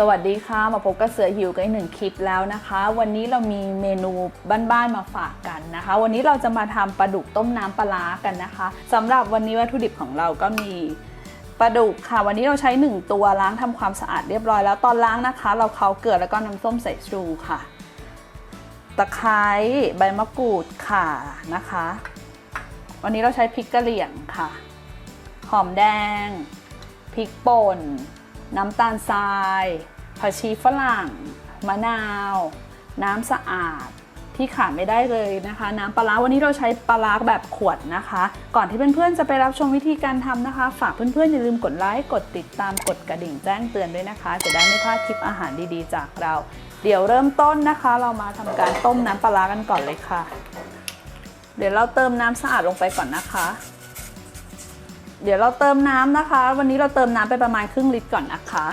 สวัสดีค่ะ มาพบกับเสือหิวกันอีกหนึ่งคลิปแล้วนะคะ วันนี้เรามีเมนูบ้านๆมาฝากกันนะคะ วันนี้เราจะมาทำปลาดุกต้มน้ำปลากันนะคะสำหรับวันนี้วัตถุดิบของเราก็มีปลาดุกค่ะ วันนี้เราใช้ 1 ตัวล้างทำความสะอาดเรียบร้อยแล้วตอนล้างนะคะ เราเคาเกลือแล้วก็น้ำส้มสายชูค่ะ ตะไคร้ใบมะกรูดข่านะคะ วันนี้เราใช้พริกกระเหรี่ยงค่ะ หอมแดงพริกป่น น้ำตาลทรายผักชีฝรั่ง มะนาว น้ำสะอาดที่ขาดไม่ได้เลยนะคะ น้ำปลาร้าวันนี้เราใช้ปลาร้าแบบขวดนะคะ ก่อนที่เพื่อนๆจะไปรับชมวิธีการทำนะคะ ฝากเพื่อนๆอย่าลืมกดไลค์กดติดตามกดกระดิ่งแจ้งเตือนด้วยนะคะ จะได้ไม่พลาดคลิปอาหารดีๆ จากเรา เดี๋ยวเริ่มต้นนะคะ เรามาทำการต้มน้ำปลาร้ากันก่อนเลยค่ะ เดี๋ยวเราเติมน้ำสะอาดลงไปก่อนนะคะ เดี๋ยวเราเติมน้ำนะคะ วันนี้เราเติมน้ำไปประมาณครึ่งลิตรก่อนนะคะ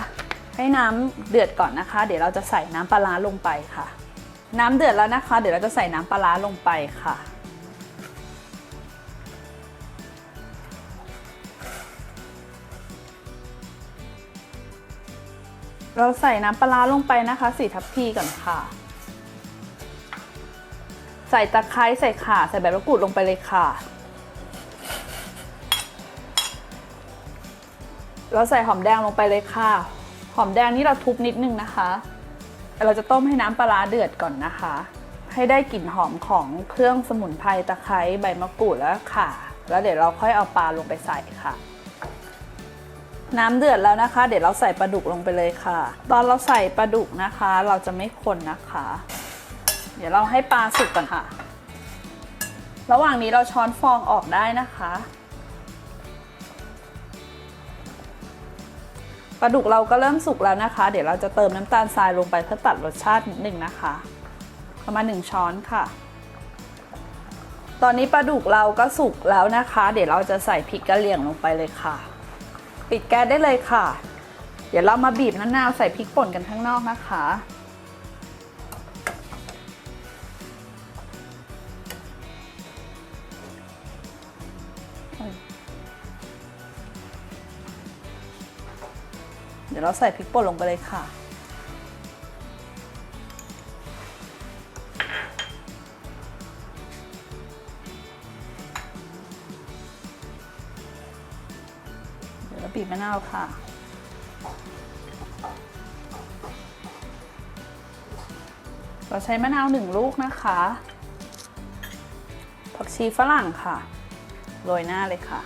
ให้น้ำเดือดก่อนนะคะ เดี๋ยวเราจะใส่น้ำปลาร้าลงไปค่ะ น้ำเดือดแล้วนะคะ เดี๋ยวเราจะใส่น้ำปลาร้าลงไปค่ะ เราใส่น้ำปลาร้าลงไปนะคะสี่ทัพพีก่อนค่ะ ใส่ตะไคร้ใส่ข่าใส่ใบมะกรูดลงไปเลยค่ะ เราใส่หอมแดงลงไปเลยค่ะ หอมแดงนี่เราทุบนิดนึงนะคะ เราจะต้มให้น้ำปลาเดือดก่อนนะคะ ให้ได้กลิ่นหอมของเครื่องสมุนไพรตะไคร้ใบมะกรูดแล้วข่า แล้วเดี๋ยวเราค่อยเอาปลาลงไปใส่ค่ะ น้ำเดือดแล้วนะคะ เดี๋ยวเราใส่ปลาดุกลงไปเลยค่ะ ตอนเราใส่ปลาดุกนะคะ เราจะไม่คนนะคะ เดี๋ยวเราให้ปลาสุกก่อนค่ะ ระหว่างนี้เราช้อนฟองออกได้นะคะ ปลาดุกเราก็เริ่มสุกแล้วนะคะ เดี๋ยวเราจะเติมน้ำตาลทรายลงไปเพื่อตัดรสชาตินิดหนึ่งนะคะ ประมาณหนึ่งช้อนค่ะ ตอนนี้ปลาดุกเราก็สุกแล้วนะคะ เดี๋ยวเราจะใส่พริกกะเหรี่ยงลงไปเลยค่ะ ปิดแก๊สได้เลยค่ะ เดี๋ยวเรามาบีบมะนาวใส่พริกป่นกันข้างนอกนะคะ ดี๋ยวเราใส่พริกป่นลงไปเลยค่ะ เดี๋ยวเราบีบมะนาวค่ะเราใช้มะนาวหนึ่งลูกนะคะ ผักชีฝรั่งค่ะ โรยหน้าเลยค่ะ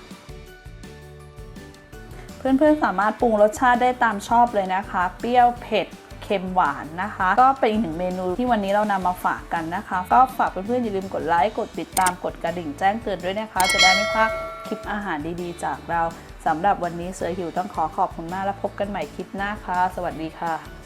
เพื่อนๆสามารถปรุงรสชาติได้ตามชอบเลยนะคะ เปรี้ยวเผ็ดเค็มหวานนะคะ ก็เป็นอีกหนึ่งเมนูที่วันนี้เรานำมาฝากกันนะคะ ก็ฝากเพื่อนๆอย่าลืมกดไลค์กดติดตามกดกระดิ่งแจ้งเตือนด้วยนะคะ จะได้ไม่พลาดคลิปอาหารดีๆ จากเราสำหรับวันนี้เสือหิวต้องขอขอบคุณมากและพบกันใหม่คลิปหน้าค่ะ สวัสดีค่ะ